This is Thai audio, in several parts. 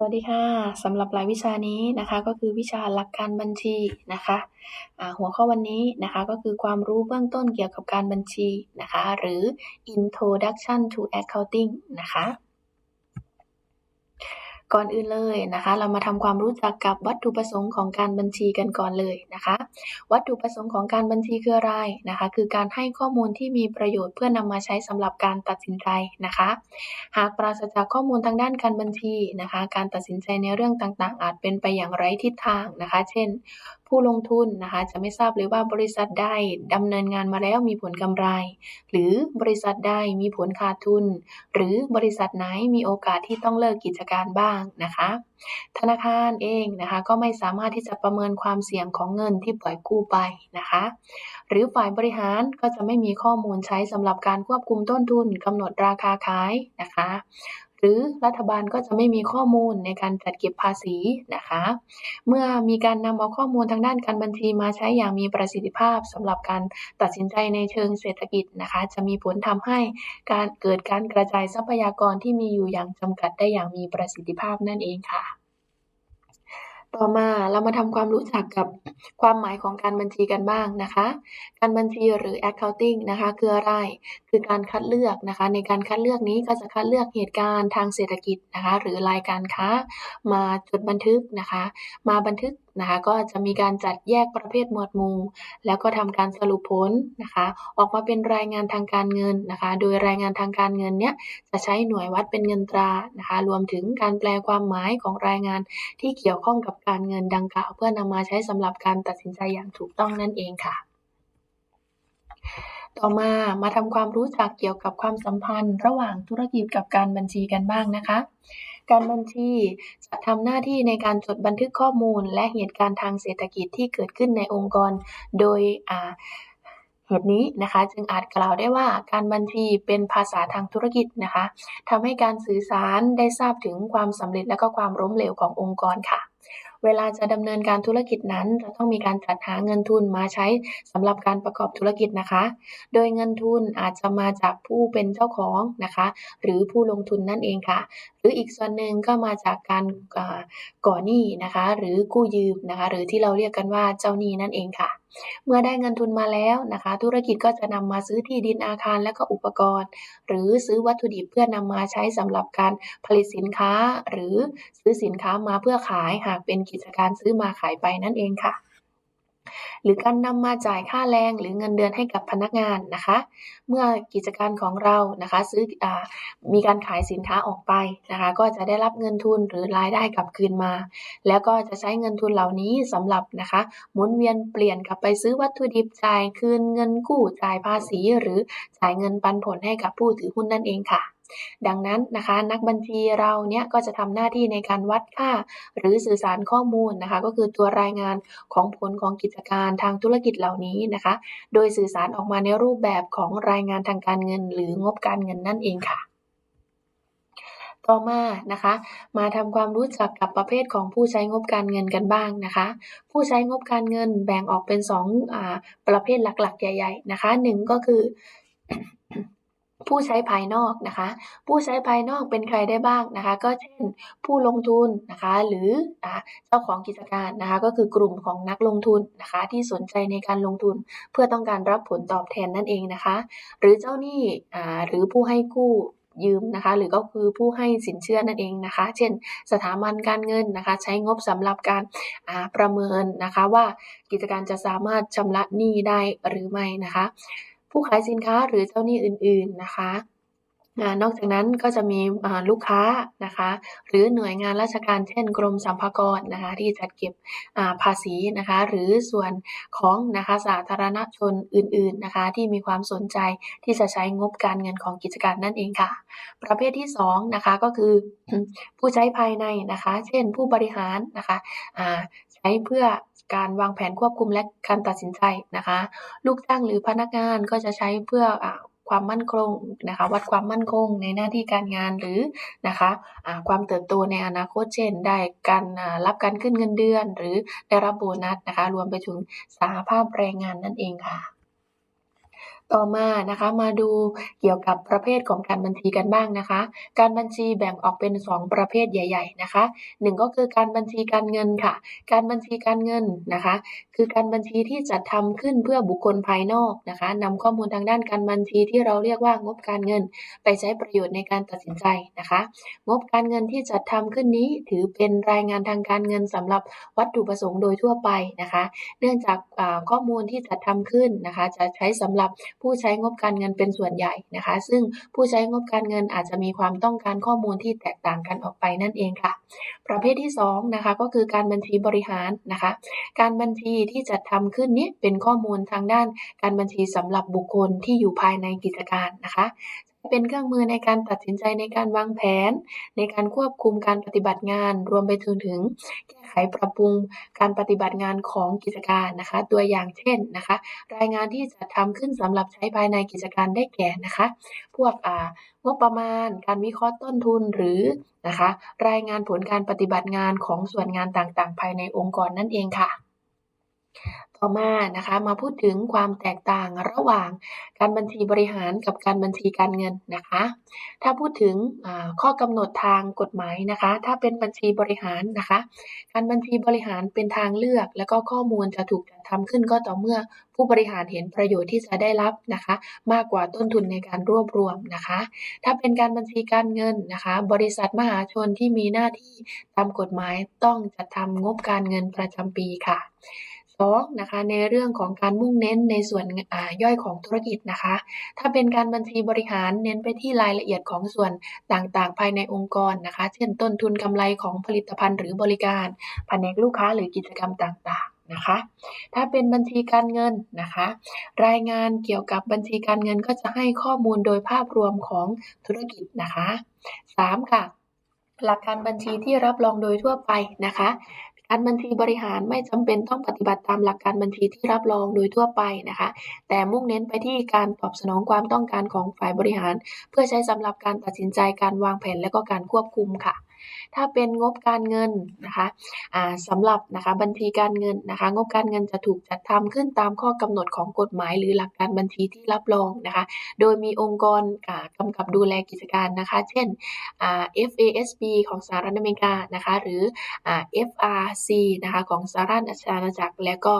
สวัสดีค่ะสำหรับรายวิชานี้นะคะก็คือวิชาหลักการบัญชีนะคะหัวข้อวันนี้นะคะก็คือความรู้เบื้องต้นเกี่ยวกับการบัญชีนะคะหรือ Introduction to Accounting นะคะ ก่อนอื่นเลยนะคะ เรามาทำความรู้จักกับวัตถุประสงค์ของการบัญชีกันก่อนเลยนะคะ วัตถุประสงค์ของการบัญชีคืออะไรนะคะ คือการให้ข้อมูลที่มีประโยชน์เพื่อนำมาใช้สำหรับการตัดสินใจนะคะ หากปราศจากข้อมูลทางด้านการบัญชีนะคะ การตัดสินใจในเรื่องต่างๆ อาจเป็นไปอย่างไร้ทิศทางนะคะ เช่น ผู้ลงทุนนะคะจะไม่ทราบเลยว่าบริษัทใดดำเนินงานมาแล้วมีผลกำไร หรือบริษัทใดมีผลขาดทุน หรือบริษัทไหนมีโอกาสที่ต้องเลิกกิจการบ้างนะคะ ธนาคารเองนะคะก็ไม่สามารถที่จะประเมินความเสี่ยงของเงินที่ปล่อยกู้ไปนะคะ หรือฝ่ายบริหารก็จะไม่มีข้อมูลใช้สำหรับการควบคุมต้นทุนกำหนดราคาขายนะคะ หรือรัฐบาลก็จะไม่มีข้อมูลในการจัดเก็บภาษีนะคะ เมื่อมีการนำเอาข้อมูลทางด้านการบัญชีมาใช้อย่างมีประสิทธิภาพสำหรับการตัดสินใจในเชิงเศรษฐกิจนะคะ จะมีผลทำให้การเกิดการกระจายทรัพยากรที่มีอยู่อย่างจำกัดได้อย่างมีประสิทธิภาพนั่นเองค่ะ ต่อมาเรามาทำความรู้จักกับความหมายของการบัญชีกันบ้างนะคะ การบัญชีหรือ accounting นะคะคืออะไร คือการคัดเลือกนะคะ ในการคัดเลือกนี้ก็จะคัดเลือกเหตุการณ์ทางเศรษฐกิจนะคะ หรือรายการค้ามาจดบันทึกนะคะ มาบันทึก นะคะก็จะมีการจัดแยกประเภทหมวดหมู่ แล้วก็ทำการสรุปผลนะคะออกมาเป็นรายงานทางการเงินนะคะโดยรายงานทางการเงินเนี้ยจะใช้หน่วยวัดเป็นเงินตรานะคะรวมถึงการแปลความหมายของรายงานที่เกี่ยวข้องกับการเงินดังกล่าวเพื่อนำมาใช้สำหรับการตัดสินใจอย่างถูกต้องนั่นเองค่ะต่อมามาทำความรู้จักเกี่ยวกับความสัมพันธ์ ระหว่างธุรกิจกับการบัญชีกันบ้างนะคะ การบัญชีจะทำหน้าที่ในการจดบันทึกข้อมูล และเหตุการณ์ทางเศรษฐกิจที่เกิดขึ้นในองค์กร โดยเหตุนี้นะคะจึงอาจกล่าวได้ว่าการบัญชีเป็นภาษาทางธุรกิจนะคะทำให้การสื่อสารได้ทราบถึงความสำเร็จและก็ความล้มเหลวขององค์กรค่ะ เวลาจะดำเนินการธุรกิจนั้นจะต้องมีการจัดหาเงินทุนมาใช้สำหรับการประกอบธุรกิจนะคะ โดยเงินทุนอาจจะมาจากผู้เป็นเจ้าของนะคะ หรือผู้ลงทุนนั่นเองค่ะ หรืออีกส่วนหนึ่งก็มาจากการก่อหนี้นะคะ หรือกู้ยืมนะคะ หรือที่เราเรียกกันว่าเจ้าหนี้นั่นเองค่ะเมื่อได้เงินทุนมาแล้วนะคะ ธุรกิจก็จะนำมาซื้อที่ดินอาคารและก็อุปกรณ์ หรือซื้อวัตถุดิบเพื่อนำมาใช้สำหรับการผลิตสินค้า หรือซื้อสินค้ามาเพื่อขายหากเป็นกิจการซื้อมาขายไปนั่นเองค่ะ หรือการนำมาจ่ายค่าแรงหรือเงินเดือนให้กับพนักงานนะคะ เมื่อกิจการของเรานะคะซื้ออมีการขายสินค้าออกไปนะคะ ก็จะได้รับเงินทุนหรือรายได้กลับคืนมา แล้วก็จะใช้เงินทุนเหล่านี้สำหรับนะคะหมุนเวียนเปลี่ยนกลับไปซื้อวัตถุดิบจ่ายคืนเงินกู้จ่ายภาษี หรือจ่ายเงินปันผลให้กับผู้ถือหุ้นนั่นเองค่ะ ดังนั้นนะคะ นักบัญชีเราเนี่ยก็จะทำหน้าที่ในการวัดค่า หรือสื่อสารข้อมูลนะคะ ก็คือตัวรายงานของผลของกิจการทางธุรกิจเหล่านี้นะคะ โดยสื่อสารออกมาในรูปแบบของรายงานทางการเงิน หรืองบการเงินนั่นเองค่ะต่อมานะคะ มาทำความรู้จักกับประเภทของผู้ใช้งบการเงินกันบ้างนะคะ ผู้ใช้งบการเงินแบ่งออกเป็น2ประเภทหลักๆ ใหญ่ ๆ นะคะ 1 ก็คือ ผู้ใช้ภายนอกนะคะ ผู้ใช้ภายนอกเป็นใครได้บ้างนะคะ ก็เช่นผู้ลงทุนนะคะ หรือเจ้าของกิจการนะคะ ก็คือกลุ่มของนักลงทุนนะคะ ที่สนใจในการลงทุน เพื่อต้องการรับผลตอบแทนนั่นเองนะคะ หรือเจ้าหนี้หรือผู้ให้กู้ยืมนะคะหรือก็คือผู้ให้สินเชื่อนั่นเองนะคะ เช่น สถาบันการเงินนะคะ ใช้งบสำหรับการประเมินนะคะว่ากิจการจะสามารถชำระหนี้ได้หรือไม่นะคะ ผู้ขายสินค้าหรือเจ้าหนี้อื่น ๆนะคะนอกจากนั้นก็จะมีลูกค้านะคะหรือหน่วยงานราชการเช่น กรมสรรพากรนะคะที่จัดเก็บภาษีนะคะหรือส่วนของนะคะสาธารณชนอื่นๆนะคะที่มีความสนใจที่จะใช้งบการเงินของกิจการนั่นเองค่ะ ประเภทที่2นะคะก็คือผู้ใช้ภายในนะคะเช่นผู้บริหารนะคะ ใช้เพื่อการวางแผนควบคุมและการตัดสินใจนะคะ ลูกจ้างหรือพนักงานก็จะใช้เพื่อความมั่นคงนะคะ วัดความมั่นคงในหน้าที่การงานหรือนะคะความเติบโตในอนาคตเช่น ได้การรับการขึ้นเงินเดือน หรือได้รับโบนัสนะคะ รวมไปถึงสหภาพแรงงานนั่นเองค่ะ ต่อมานะคะมาดูเกี่ยวกับประเภทของการบัญชีกันบ้างนะคะ การบัญชีแบ่งออกเป็น 2 ประเภทใหญ่ ๆ นะคะหนึ่งก็คือการบัญชีการเงินค่ะ การบัญชีการเงินนะคะ คือการบัญชีที่จัดทำขึ้นเพื่อบุคคลภายนอกนะคะนำข้อมูลทางด้านการบัญชีที่เราเรียกว่างบการเงิน ไปใช้ประโยชน์ในการตัดสินใจนะคะ งบการเงินที่จัดทำขึ้นนี้ถือเป็นรายงานทางการเงินสำหรับวัตถุประสงค์โดยทั่วไปนะคะ เนื่องจากข้อมูลที่จัดทำขึ้นนะคะ จะใช้สำหรับผู้ใช้งบการเงินเป็นส่วนใหญ่นะคะ ซึ่งผู้ใช้งบการเงินอาจจะมีความต้องการข้อมูลที่แตกต่างกันออกไปนั่นเองค่ะ ประเภทที่2นะคะก็คือการบัญชีบริหารนะคะ การบัญชีที่จัดทำขึ้นนี้เป็นข้อมูลทางด้านการบัญชีสำหรับบุคคลที่อยู่ภายในกิจการนะคะ เป็นเครื่องมือในการตัดสินใจในการวางแผน ในการควบคุมการปฏิบัติงาน รวมไปถึงถึงแก้ไขปรับปรุงการปฏิบัติงานของกิจการนะคะ ตัวอย่างเช่นนะคะ รายงานที่จะทำขึ้นสำหรับใช้ภายในกิจการได้แก่นะคะ พวกงบประมาณ การวิเคราะห์ต้นทุนหรือนะคะ รายงานผลการปฏิบัติงานของส่วนงานต่างๆ ภายในองค์กรนั่นเองค่ะ ต่อมานะคะ มาพูดถึงความแตกต่างระหว่างการบัญชีบริหารกับการบัญชีการเงินนะคะ ถ้าพูดถึงข้อกำหนดทางกฎหมายนะคะ ถ้าเป็นบัญชีบริหารนะคะ การบัญชีบริหารเป็นทางเลือก แล้วก็ข้อมูลจะถูกจัดทำขึ้นก็ต่อเมื่อผู้บริหารเห็นประโยชน์ที่จะได้รับนะคะ มากกว่าต้นทุนในการรวบรวมนะคะ ถ้าเป็นการบัญชีการเงินนะคะ บริษัทมหาชนที่มีหน้าที่ตามกฎหมายต้องจัดทำงบการเงินประจำปีค่ะ 2นะคะในเรื่องของการมุ่งเน้นในส่วนย่อยของธุรกิจนะคะ ถ้าเป็นการบัญชีบริหารเน้นไปที่รายละเอียดของส่วนต่างๆ ภายในองค์กรนะคะ เช่นต้นทุนกำไรของผลิตภัณฑ์หรือบริการแผนกลูกค้าหรือกิจกรรมต่างๆนะคะ ถ้าเป็นบัญชีการเงินนะคะ รายงานเกี่ยวกับบัญชีการเงินก็จะให้ข้อมูลโดยภาพรวมของธุรกิจนะคะ 3. ค่ะหลักการบัญชีที่รับรองโดยทั่วไปนะคะ การบัญชีบริหารไม่จำเป็นต้องปฏิบัติตามหลักการบัญชีที่รับรองโดยทั่วไปนะคะ แต่มุ่งเน้นไปที่การตอบสนองความต้องการของฝ่ายบริหาร เพื่อใช้สำหรับการตัดสินใจการวางแผนและก็การควบคุมค่ะ ถ้าเป็นงบการเงินนะคะสำหรับนะคะบัญชีการเงินนะคะ งบการเงินจะถูกจัดทำขึ้นตามข้อกำหนดของกฎหมาย หรือหลักการบัญชีที่รับรองนะคะ โดยมีองค์กรกำกับดูแลกิจการนะคะ เช่น FASB ของสหรัฐอเมริกานะคะหรือ FRC นะคะของสหรัฐอาณาจักร และก็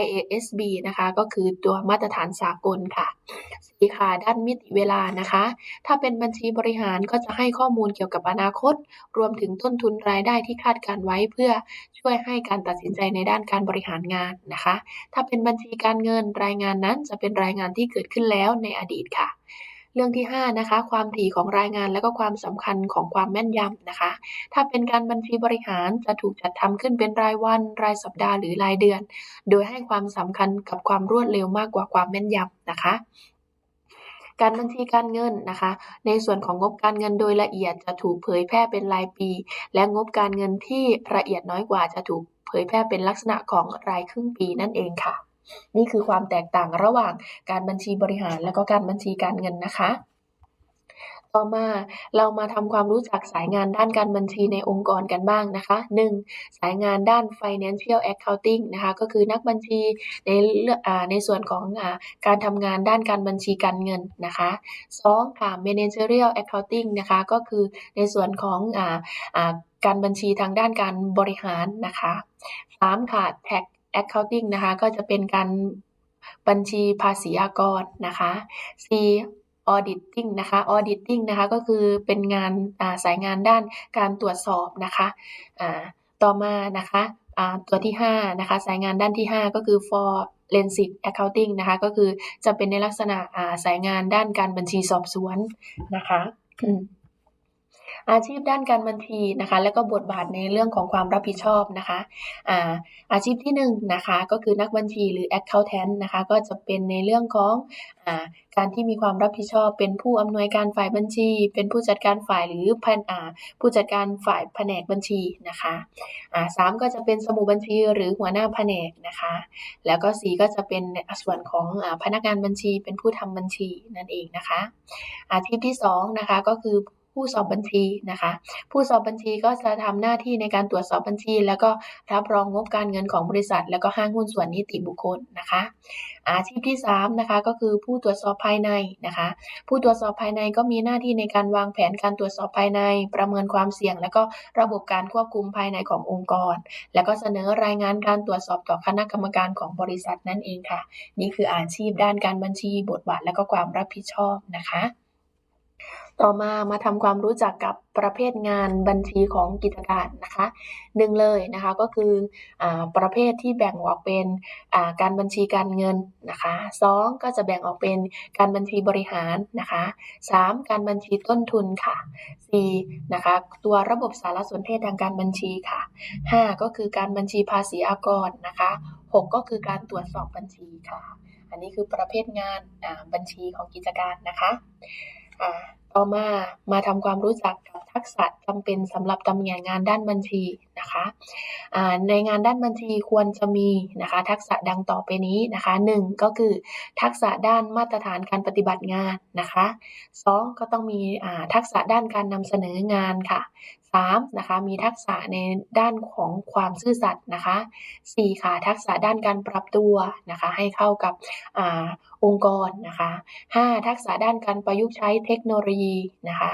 IASB นะคะก็คือตัวมาตรฐานสากลค่ะสีขาด้านมิติเวลานะคะ ถ้าเป็นบัญชีบริหารก็จะให้ข้อมูลเกี่ยวกับอนาคตรวมถึงต้นทุนรายได้ที่คาดการไว้เพื่อช่วยให้การตัดสินใจในด้านการบริหารงานนะคะ ถ้าเป็นบัญชีการเงินรายงานนั้นจะเป็นรายงานที่เกิดขึ้นแล้วในอดีตค่ะเรื่องที่ 5 นะคะ ความถี่ของรายงานและก็ความสำคัญของความแม่นยำนะคะ ถ้าเป็นการบัญชีบริหารจะถูกจัดทำขึ้นเป็นรายวัน รายสัปดาห์หรือรายเดือน โดยให้ความสำคัญกับความรวดเร็วมากกว่าความแม่นยำนะคะ การบัญชีการเงินนะคะ ในส่วนของงบการเงินโดยละเอียดจะถูกเผยแพร่เป็นรายปี และงบการเงินที่ละเอียดน้อยกว่าจะถูกเผยแพร่เป็นลักษณะของรายครึ่งปีนั่นเองค่ะ นี่คือความแตกต่างระหว่างการบัญชีบริหารและก็การบัญชีการเงินนะคะ ต่อมาเรามาทำความรู้จักสายงานด้านการบัญชีในองค์กรกันบ้างนะคะ 1. สายงานด้าน financial accounting นะคะ ก็คือนักบัญชีในเรื่องในส่วนของอการทำงานด้านการบัญชีการเงินนะคะ 2. ค่ะ managerial accounting นะคะ ก็คือในส่วนของอการบัญชีทางด้านการบริหารนะคะ 3. ค่ะ tax accounting นะคะ ก็จะเป็นการบัญชีภาษีอากรนะคะ 4. Auditing นะคะ auditing นะคะ ก็คือเป็นงานสายงานด้านการตรวจสอบนะคะต่อมานะคะตัวที่5นะคะสายงานด้านที่ 5 ก็คือ forensic accounting นะคะ ก็คือจะเป็นในลักษณะสายงานด้านการบัญชีสอบสวนนะคะ อาชีพด้านการบัญชีนะคะ แล้วก็บทบาทในเรื่องของความรับผิดชอบนะคะอาอาชีพที่1นนะคะก็คือนักบัญชีหรือ accountant นะคะก็จะเป็นในเรื่องของอการที่มีความรับผิดชอบ เป็นผู้อำนวยการฝ่ายบัญชี เป็นผู้จัดการฝ่ายหรือพันผู้จัดการฝ่ายแผนกบัญชีนะคะสามก็จะเป็นสมุดบัญชีหรือหัวหน้าแผนกนะคะ แล้วก็สี่ก็จะเป็นส่วนของพนักงานบัญชี เป็นผู้ทำบัญชีนั่นเองนะคะ อาชีพที่2นะคะก็คือ ผู้สอบบัญชีนะคะ ผู้สอบบัญชีก็จะทำหน้าที่ในการตรวจสอบบัญชี แล้วก็รับรองงบการเงินของบริษัท แล้วก็ห้างหุ้นส่วนนิติบุคคลนะคะ อาชีพที่3นะคะก็คือผู้ตรวจสอบภายในนะคะ ผู้ตรวจสอบภายในก็มีหน้าที่ในการวางแผนการตรวจสอบภายใน ประเมินความเสี่ยง แล้วก็ระบบการควบคุมภายในขององค์กร แล้วก็เสนอรายงานการตรวจสอบต่อคณะกรรมการของบริษัทนั่นเองค่ะ นี่คืออาชีพด้านการบัญชีบทบาทและก็ความรับผิดชอบนะคะ ต่อมามาทำความรู้จักกับประเภทงานบัญชีของกิจการนะคะหนึ่งเลยนะคะก็คืออประเภทที่แบ่งออกเป็นการบัญชีการเงินนะคะสองก็จะแบ่งออกเป็นการบัญชีบริหารนะคะสามการบัญชีต้นทุนค่ะสี่นะคะตัวระบบสารสนเทศทางการบัญชีค่ะห้าก็คือการบัญชีภาษีอากรนะคะหกก็คือการตรวจสอบบัญชีค่ะ อันนี้คือประเภทงานบัญชีของกิจการนะคะ ต่อมามาทำความรู้จักกับทักษะจำเป็นสำหรับตำแหน่งงานด้านบัญชีนะคะในงานด้านบัญชีควรจะมีนะคะ ทักษะดังต่อไปนี้นะคะ1ก็คือทักษะด้านมาตรฐานการปฏิบัติงานนะคะ 2 ก็ต้องมีทักษะด้านการนำเสนองานค่ะ 3 นะคะมีทักษะในด้านของความซื่อสัตย์นะคะ 4 ค่ะทักษะด้านการปรับตัวนะคะให้เข้ากับอองค์กรนะคะ 5 ทักษะด้านการประยุกต์ใช้เทคโนโลยีนะคะ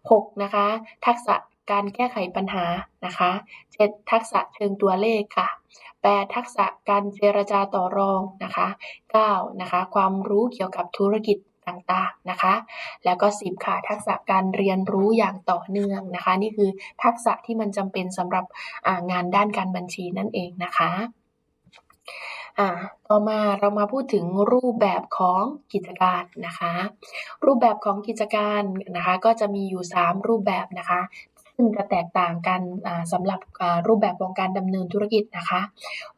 6 นะคะทักษะการแก้ไขปัญหานะคะ 7 ทักษะเชิงตัวเลขค่ะ 8 ทักษะการเจรจาต่อรองนะคะ 9 นะคะความรู้เกี่ยวกับธุรกิจ ต่างๆนะคะ แล้วก็10ค่ะทักษะการเรียนรู้อย่างต่อเนื่องนะคะ นี่คือทักษะที่มันจำเป็นสำหรับงานด้านการบัญชีนั่นเองนะคะต่อมาเรามาพูดถึงรูปแบบของกิจการนะคะ รูปแบบของกิจการนะคะ ก็จะมีอยู่ 3 รูปแบบนะคะซึ่งจะแตกต่างกันสำหรับรูปแบบของการดำเนินธุรกิจนะคะ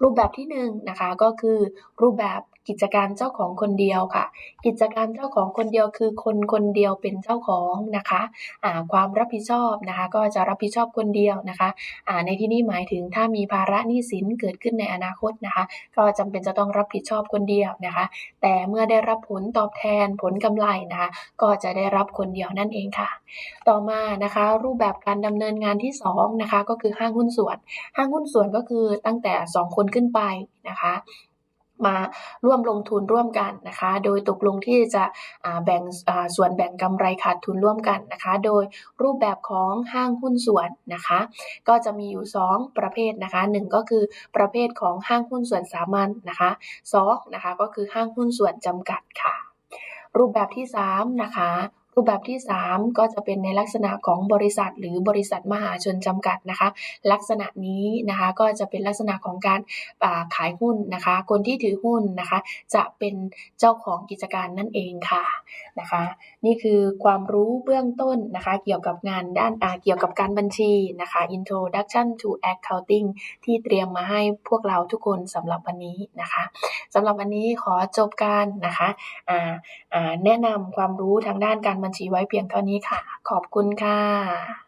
รูปแบบที่1นนะคะก็คือรูปแบบ กิจการเจ้าของคนเดียวค่ะ กิจการเจ้าของคนเดียวคือคนคนเดียวเป็นเจ้าของนะคะะความรับผิดชอบนะคะ ก็จะรับผิดชอบคนเดียวนะคะะในที่นี้หมายถึงถ้ามีภาระหนี้สินเกิดขึ้นในอนาคตนะคะ ก็จำเป็นจะต้องรับผิดชอบคนเดียวนะคะ แต่เมื่อได้รับผลตอบแทนผลกำไรนะคะ ก็จะได้รับคนเดียวนั่นเองค่ะ ต่อมานะคะ รูปแบบการดำเนินงานที่2นะคะก็คือห้างหุ้นส่วน ห้างหุ้นส่วนก็คือตั้งแต่ 2 คนขึ้นไปนะคะ มาร่วมลงทุนร่วมกันนะคะ โดยตกลงที่จะแบ่งส่วนแบ่งกำไรขาดทุนร่วมกันนะคะ โดยรูปแบบของห้างหุ้นส่วนนะคะ ก็จะมีอยู่ 2 ประเภทนะคะ 1 ก็คือประเภทของห้างหุ้นส่วนสามัญนนะคะ2นะคะก็คือห้างหุ้นส่วนจำกัดค่ะ รูปแบบที่3นะคะ รูปแบบที่ 3 ก็จะเป็นในลักษณะของบริษัท หรือบริษัทมหาชนจำกัดนะคะ ลักษณะนี้นะคะก็จะเป็นลักษณะของการขายหุ้นนะคะ คนที่ถือหุ้นนะคะ จะเป็นเจ้าของกิจการนั่นเองค่ะนะคะ นี่คือความรู้เบื้องต้นนะคะ เกี่ยวกับงานด้านเกี่ยวกับการบัญชีนะคะ Introduction to Accounting ที่เตรียมมาให้พวกเราทุกคนสำหรับวันนี้นะคะสำหรับวันนี้ขอจบการนะคะแนะนำความรู้ทางด้านการบับัญชีไว้เพียงเท่านี้ค่ะ ขอบคุณค่ะ